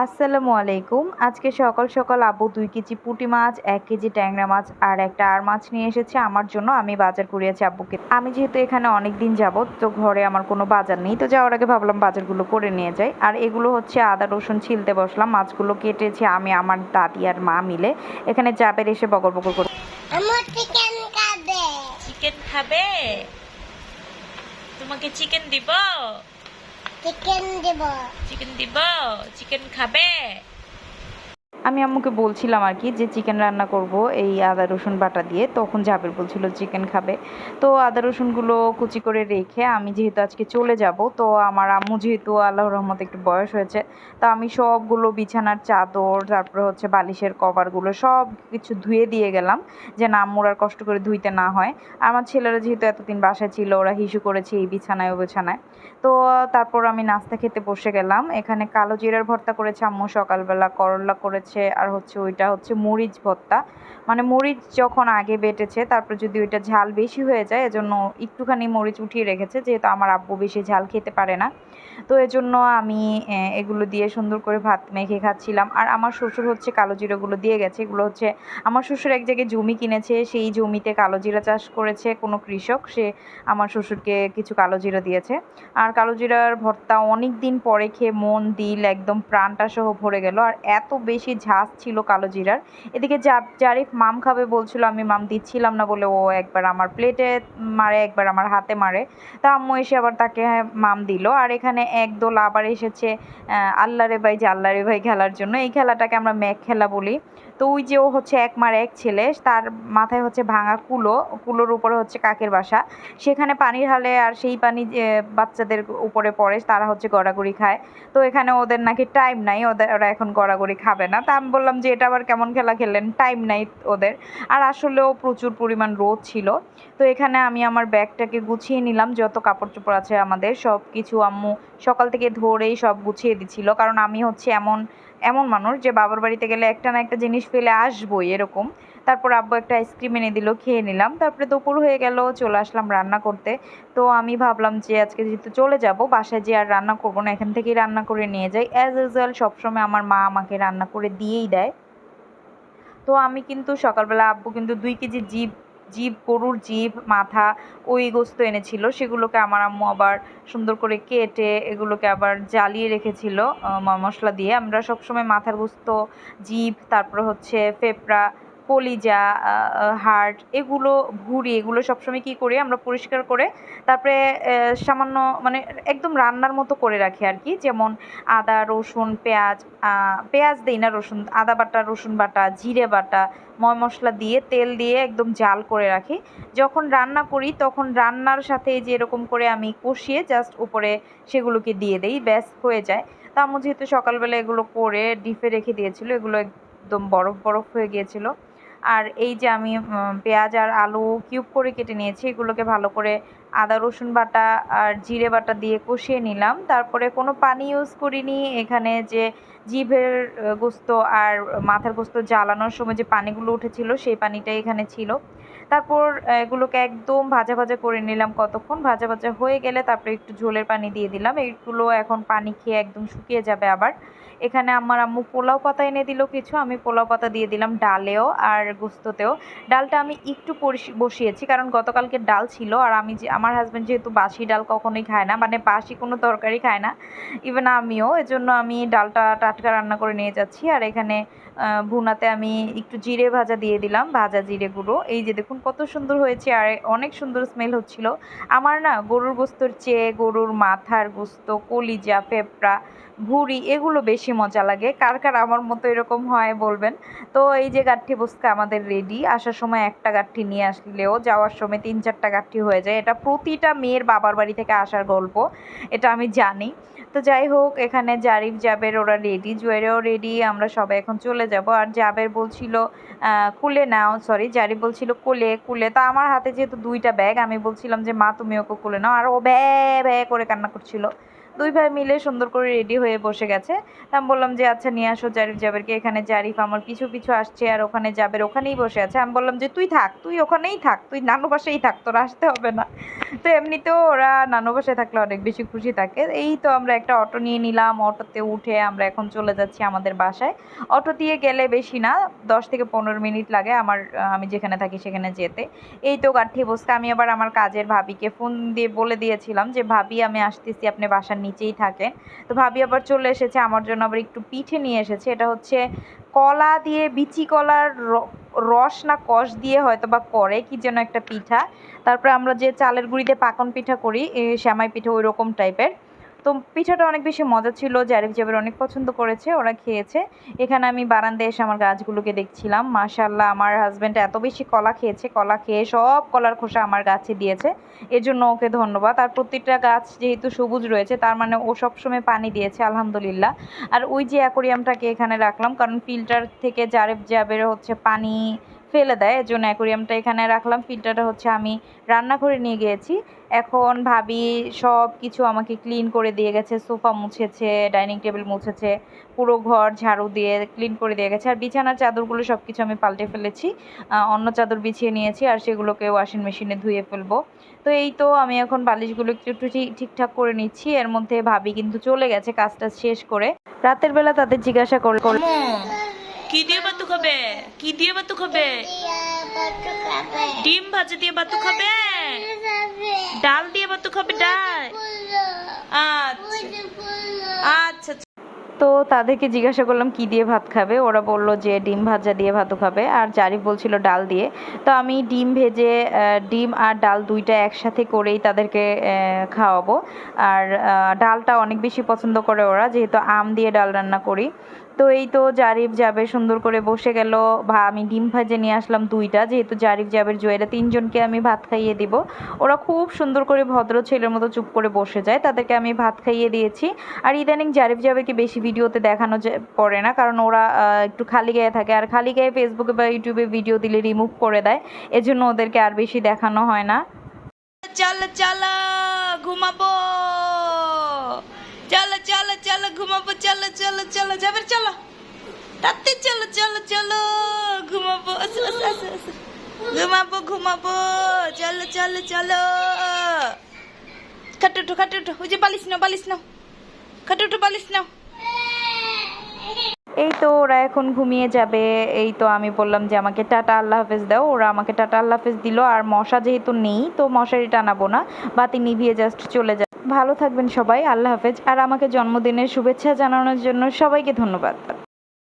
আসসালামু আলাইকুম। আজকে সকাল সকাল আব্বু দুই কেজি পুঁটি মাছ এক কেজি ট্যাংরা মাছ আর একটা আর মাছ নিয়ে এসেছে আমার জন্য। আমি বাজার করিয়েছি আব্বুকে। আমি যেহেতু এখানে অনেক দিন যাব তো ঘরে আমার কোনো বাজার নেই। তো যাওয়ার আগে ভাবলাম বাজারগুলো করে নিয়ে যাই। আর এগুলো হচ্ছে আদা রসুন ছিলতে বসলাম। মাছগুলো কেটেছি আমি আমার দাদি আর মা মিলে। এখানে চাপের এসে বগর বগর করে আমার চিকেন খাবে। চিকেন খাবে? তোমাকে চিকেন দিব? চিকেন দিব চিকেন দিব চিকেন খাবে আমি আম্মুকে বলছিলাম আর কি যে চিকেন রান্না করব এই আদা, রসুন বাটা দিয়ে। তখন জাবের বলছিল চিকেন খাবে। তো আদা, রসুনগুলো কুচি করে রেখে আমি যেহেতু আজকে চলে যাব, তো আমার আম্মু যেহেতু আল্লাহ রহমত একটু বয়স হয়েছে, তা আমি সবগুলো বিছানার চাদর, তারপরে হচ্ছে বালিশের কভারগুলো সব কিছু ধুয়ে দিয়ে গেলাম যে না আম্মুর আর কষ্ট করে ধুইতে না হয়। আমার ছেলেরা যেহেতু এতদিন বাসায় ছিল, ওরা হিসু করেছে এই বিছানায়, ও বিছানায়। তো তারপর আমি নাস্তা খেতে বসে গেলাম। এখানে কালো জিরার ভর্তা করেছে আম্মু, সকালবেলা করলা করেছে আর হচ্ছে ওইটা হচ্ছে মরিচ ভর্তা। মানে মরিচ যখন আগে বেটেছে, তারপর যদি ওইটা ঝাল বেশি হয়ে যায়, এজন্য একটুখানি মরিচ উঠিয়ে রেখেছে, যেহেতু আমার আব্বু বেশি ঝাল খেতে পারে না। তো এজন্য আমি এগুলো দিয়ে সুন্দর করে ভাত মেখে খাচ্ছিলাম। আর আমার শ্বশুর হচ্ছে কালো জিরাগুলো দিয়ে গেছে। এগুলো হচ্ছে, আমার শ্বশুর এক জায়গায় জমি কিনেছে, সেই জমিতে কালো জিরা চাষ করেছে কোনো কৃষক। সে আমার শ্বশুরকে কিছু কালো জিরা দিয়েছে। আর কালো জিরার ভর্তা অনেক দিন পরে খেয়ে মন, দিল, একদম প্রাণটা সহ ভরে গেল। আর এত বেশি ঝাঁজ ছিল কালো জিরার। এদিকে জারিফ মাম খাবে বলছিল, আমি মাম দিচ্ছিলাম না, বলে ও একবার আমার প্লেটে মারে, একবার আমার হাতে মারে। তা আম্মু এসে আবার তাকে মাম দিল। আর এখানে একদোল আবার এসেছে আল্লাহ রে ভাই আল্লাহ রে ভাই খেলার জন্য। এই খেলাটাকে আমরা ম্যাক খেলা বলি। তো ওই যে ও হচ্ছে এক মার এক ছেলে, তার মাথায় হচ্ছে ভাঙা কুলো, কুলোর উপরে হচ্ছে কাকের বাসা। সেখানে পানি ঢালে আর সেই পানি বাচ্চাদের উপরে পড়ে, তারা হচ্ছে গড়াগড়ি খায়। তো এখানে ওদের নাকি টাইম নাই, ওদের, ওরা এখন গড়াগড়ি খাবে না। তা আমি বললাম যে এটা আবার কেমন খেলা খেললেন? টাইম নাই ওদের। আর আসলেও প্রচুর পরিমাণ রোদ ছিল। তো এখানে আমি আমার ব্যাগটাকে গুছিয়ে নিলাম, যত কাপড় চোপড় আছে আমাদের সব কিছু আম্মু সকাল থেকে ধরেই সব গুছিয়ে দিচ্ছিল কারণ আমি হচ্ছে এমন এমন মানুষ যে বাবার বাড়িতে গেলে একটা না একটা জিনিস ফেলে আসবোই এরকম। তারপর আব্বু একটা আইসক্রিম এনে দিল, খেয়ে নিলাম। তারপরে দুপুর হয়ে গেল, চলে আসলাম রান্না করতে। তো আমি ভাবলাম যে আজকে যেহেতু চলে যাব, বাসায় যে আর রান্না করব না, এখান থেকেই রান্না করে নিয়ে যাই। অ্যাজ ইউজুয়াল সবসময় আমার মা আমাকে রান্না করে দিয়েই দেয়। তো আমি কিন্তু সকালবেলা আব্বু কিন্তু দুই কেজি জিভ জিভ গরুর জীব, মাথা, ওই গোস্ত এনেছিল। সেগুলোকে আমার আম্মু আবার সুন্দর করে কেটে এগুলোকে আবার জ্বালিয়ে রেখেছিল মশলা দিয়ে। আমরা সবসময় মাথার গোস্ত, জীব, তারপর হচ্ছে পেঁপড়া কলিজা হার্ট এগুলো ভুঁড়ি, এগুলো সবসময় কী করি আমরা পরিষ্কার করে তারপরে সামান্য মানে একদম রান্নার মতো করে রাখি আর কি। যেমন আদা, রসুন, পেঁয়াজ পেঁয়াজ দিই না রসুন, আদা বাটা, রসুন বাটা, জিরে বাটা, ময় মশলা দিয়ে, তেল দিয়ে একদম জাল করে রাখি। যখন রান্না করি তখন রান্নার সাথে যে এরকম করে আমি কষিয়ে জাস্ট উপরে সেগুলোকে দিয়ে দেই, ব্যাস হয়ে যায়। তা আম্মু যেহেতু সকালবেলা এগুলো করে ডিপে রেখে দিয়েছিল, এগুলো একদম বরফ বরফ হয়ে গিয়েছিল। আর এই যে আমি পেঁয়াজ আর আলু কিউব করে কেটে নিয়েছি, এগুলোকে ভালো করে আদা, রসুন বাটা আর জিরে বাটা দিয়ে কষিয়ে নিলাম। তারপরে কোনো পানি ইউজ করিনি। এখানে যে জিভের গোস্ত আর মাথার গোস্ত জ্বালানোর সময় যে পানিগুলো উঠেছিল, সেই পানিটাই এখানে ছিল। তারপর এগুলোকে একদম ভাজা ভাজা করে নিলাম কতক্ষণ। ভাজা ভাজা হয়ে গেলে তারপরে একটু ঝোলের পানি দিয়ে দিলাম। এইগুলো এখন পানি খেয়ে একদম শুকিয়ে যাবে আবার। এখানে আমার আম্মু পোলাও পাতা এনে দিল কিছু। আমি পোলাও পাতা দিয়ে দিলাম ডালেও আর গোস্ততেও। ডালটা আমি একটু বসিয়েছি কারণ গতকালকে ডাল ছিল আর আমি যে, আমার হাজব্যান্ড যেহেতু বাসি ডাল কখনোই খায় না মানে বাসি কোনো তরকারি খায় না। ইভেন আমিও, এজন্য আমি ডালটা টাটকা রান্না করে নিয়ে যাচ্ছি। আর এখানে ভুনাতে আমি একটু জিরে ভাজা দিয়ে দিলাম, ভাজা জিরে গুঁড়ো। এই যে দেখুন কত সুন্দর হয়েছে আর অনেক সুন্দর স্মেল হচ্ছিল। আমার না গরুর গোস্তর চেয়ে গরুর মাথার গোস্ত, কলিজা পেঁপড়া ভুঁড়ি এগুলো বেশি মজা লাগে। কার কার আমার মতো এরকম হয় বলবেন। তো এই যে গাঠি বস্কা আমাদের রেডি আসার সময় একটা গাঠি নিয়ে আসলেও যাওয়ার সময় তিন চারটা গাঠি হয়ে যায়। এটা প্রতিটা মেয়ের বাবার বাড়ি থেকে আসার গল্প, এটা আমি জানি। তো যাই হোক, এখানে জারিফ জাবের ওরা রেডি জুয়েরেও রেডি আমরা সবাই এখন চলে যাব। আর জাবের বলছিল কুলে নাও সরি জারি বলছিল কুলে কুলে। তা আমার হাতে যেহেতু দুইটা ব্যাগ আমি বলছিলাম যে, মা, তুমি ওকে কুলে নাও। আর ও ব্যা ব্যা করে কান্না করছিল। দুই ভাই মিলে সুন্দর করে রেডি হয়ে বসে গেছে। তা আমি বললাম যে আচ্ছা নিয়ে আসো জারিফ জাবেরকে। এখানে জারিফ আমার পিছু পিছু আসছে আর ওখানে জাবের ওখানেই বসে আছে। আমি বললাম যে, তুই থাক, তুই ওখানেই থাক, তুই নানু বাসায় থাক, তোর আসতে হবে না। তো এমনিতেও ওরা নানু বাসায় থাকলে অনেক বেশি খুশি থাকে। এই তো আমরা একটা অটো নিয়ে নিলাম, অটোতে উঠে আমরা এখন চলে যাচ্ছি আমাদের বাসায়। অটো দিয়ে গেলে বেশি না, দশ থেকে পনেরো মিনিট লাগে আমার, আমি যেখানে থাকি সেখানে যেতে। এই তো গাঠি বসতে আমি আবার আমার কাজের ভাবিকে ফোন দিয়ে বলে দিয়েছিলাম যে, ভাবি, আমি আসতেছি, আপনি বাসার নিচেই থাকেন তো ভাবি আবার চলে এসেছে, আমার জন্য আবার একটু পিঠে নিয়ে এসেছে। এটা হচ্ছে কলা দিয়ে বিচি কলার রস না কষ দিয়ে হয়তো বা করে, কি যেন একটা পিঠা। তারপরে আমরা যে চালের গুঁড়িতে পাকন পিঠা করি শ্যামাই পিঠা ওই রকম টাইপের তো পিঠাটা অনেক বেশি মজা ছিল, জারিফ জাবের অনেক পছন্দ করেছে, ওরা খেয়েছে। এখানে আমি বারান্দায় এসে আমার গাছগুলোকে দেখছিলাম। মাশাল্লাহ আমার হাজব্যান্ড এত বেশি কলা খেয়েছে, কলা খেয়ে সব কলার খোসা আমার গাছে দিয়েছে। এর জন্য ওকে ধন্যবাদ। আর প্রত্যেকটা গাছ যেহেতু সবুজ রয়েছে, তার মানে ও সবসময় পানি দিয়েছে, আলহামদুলিল্লাহ। আর ওই যে অ্যাকোরিয়ামটাকে এখানে রাখলাম, কারণ ফিল্টার থেকে জারেফ জাবের হচ্ছে পানি ফেলে দেয় এর জন্য অ্যাকোরিয়ামটা এখানে রাখলাম। ফিল্টারটা হচ্ছে আমি রান্নাঘরে নিয়ে গিয়েছি। এখন ভাবি সব কিছু আমাকে ক্লিন করে দিয়ে গেছে, সোফা মুছেছে, ডাইনিং টেবিল মুছেছে, পুরো ঘর ঝাড়ু দিয়ে ক্লিন করে দিয়ে গেছে। আর বিছানার চাদরগুলো সব কিছু আমি পাল্টে ফেলেছি অন্য চাদর বিছিয়ে নিয়েছি আর সেগুলোকে ওয়াশিং মেশিনে ধুয়ে ফেলব। তো এই তো আমি এখন বালিশগুলো একটু একটু ঠিক- ঠিকঠাক করে নিচ্ছি। এর মধ্যে ভাবি কিন্তু চলে গেছে কাজটা শেষ করে। রাতের বেলা তাদের জিজ্ঞাসা করে করে কি দিয়ে বাতু খাবে? কি দিয়ে বাতু খাবে? ডিম ভাজা দিয়ে বাতু খাবে? ডাল দিয়ে বাতু খাবে ডাল? আচ্ছা। আচ্ছা। তো তাদেরকে জিজ্ঞাসা করলাম, কি দিয়ে ভাত খাবে? ওরা বলল যে ডিম ভাজা দিয়ে ভাতও খাবে। আর জারিফ বলছিল ডাল দিয়ে। তো আমি ডিম ভেজে ডিম আর ডাল দুইটা একসাথে করেই তাদেরকে খাওয়াবো। আর ডালটা অনেক বেশি পছন্দ করে ওরা, যেহেতু আম দিয়ে ডাল রান্না করি। তো এই তো জারিফ যাবে সুন্দর করে বসে গেল। ভা, আমি ডিম ভাজে নিয়ে আসলাম দুইটা। যেহেতু জারিফ যাবের জয়েরা তিনজনকে আমি ভাত খাইয়ে দিব। ওরা খুব সুন্দর করে ভদ্র ছেলের মতো চুপ করে বসে যায়। তাদেরকে আমি ভাত খাইয়ে দিয়েছি। আর ইদানিং জারিফ জাবেরকে বেশি ভিডিওতে দেখানো পড়ে না। কারণ ওরা একটু খালি গায়ে থাকে। আর খালি গায়ে ফেসবুকে বা ইউটিউবে ভিডিও দিলে রিমুভ করে দেয়। এজন্য ওদেরকে আর বেশি দেখানো হয় না। চলো চলো, ঘুমাবো। ঘুমাবো, চলো চলো চলো, যাবে, চলো। চলো চলো চলো, ঘুমাবো। ঘুমাবো ঘুমাবো, চলো চলো চলো। উঠো উঠো। ওই যে বালিশ নাও বালিশ নাও। উঠো, বালিশ নাও। এই তো ওরা এখন ঘুমিয়ে যাবে। এই তো আমি বললাম যে আমাকে টাটা, আল্লাহ হাফেজ দাও। ওরা আমাকে টাটা, আল্লাহ হাফেজ দিল। আর মশা যেহেতু নেই, তো মশারি টানাবো না। বাতি নিভিয়ে জাস্ট চলে যায় ভালো থাকবেন সবাই আল্লাহ হাফেজ। আর আমাকে জন্মদিনের শুভেচ্ছা জানানোর জন্য সবাইকে ধন্যবাদ।